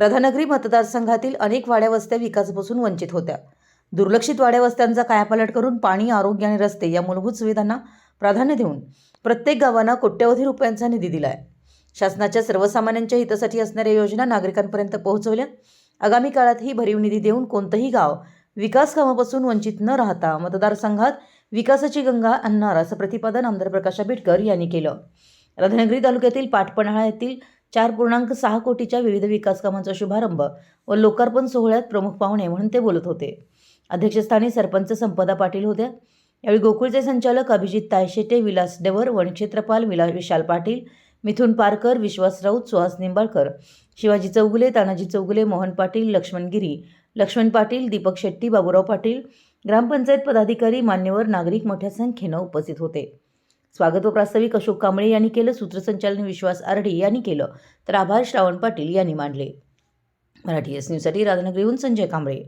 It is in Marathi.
राधानगरी मतदारसंघातील अनेक वाड्यावस्त्या विकासापासून वंचित होत्या. दुर्लक्षित वाड्यावस्त्यांचा कायापालट करून पाणी आरोग्य आणि रस्ते या मूलभूत सुविधांना प्राधान्य देऊन प्रत्येक गावांना कोट्यवधी रुपयांचा निधी दिला आहे शासनाच्या सर्वसामान्यांच्या हितासाठी असणाऱ्या योजना नागरिकांपर्यंत पोहोचवल्या. आगामी काळातही भरीव निधी देऊन कोणतंही गाव विकास कामापासून वंचित न राहता मतदारसंघात विकासाची गंगा आणणार असं प्रतिपादन आमदार प्रकाश आंबेडकर यांनी केलं. राधानगरी तालुक्यातील पाटपन्हाळा येथील चार पूर्णांक सहा कोटीच्या विविध विकास कामांचा शुभारंभ व लोकार्पण सोहळ्यात प्रमुख पाहुणे म्हणून ते बोलत होते. अध्यक्षस्थानी सरपंच संपदा पाटील होत्या. यावेळी गोकुळचे संचालक अभिजित तायशेटे विलास डेवर वनक्षेत्रपाल विला विशाल पाटील मिथुन पारकर विश्वास राऊत सुहास निंबाळकर शिवाजी चौगुले तानाजी चौगुले मोहन पाटील लक्ष्मण गिरी लक्ष्मण पाटील दीपक शेट्टी बाबूराव पाटील ग्रामपंचायत पदाधिकारी मान्यवर नागरिक मोठ्या संख्येनं उपस्थित होते. स्वागत व प्रास्ताविक अशोक कांबळे यांनी केलं सूत्रसंचालन विश्वास आरडी यांनी केलं तर आभार श्रावण पाटील यांनी मांडले. मराठी एस न्यूजसाठी राधानगरीहून संजय कांबळे.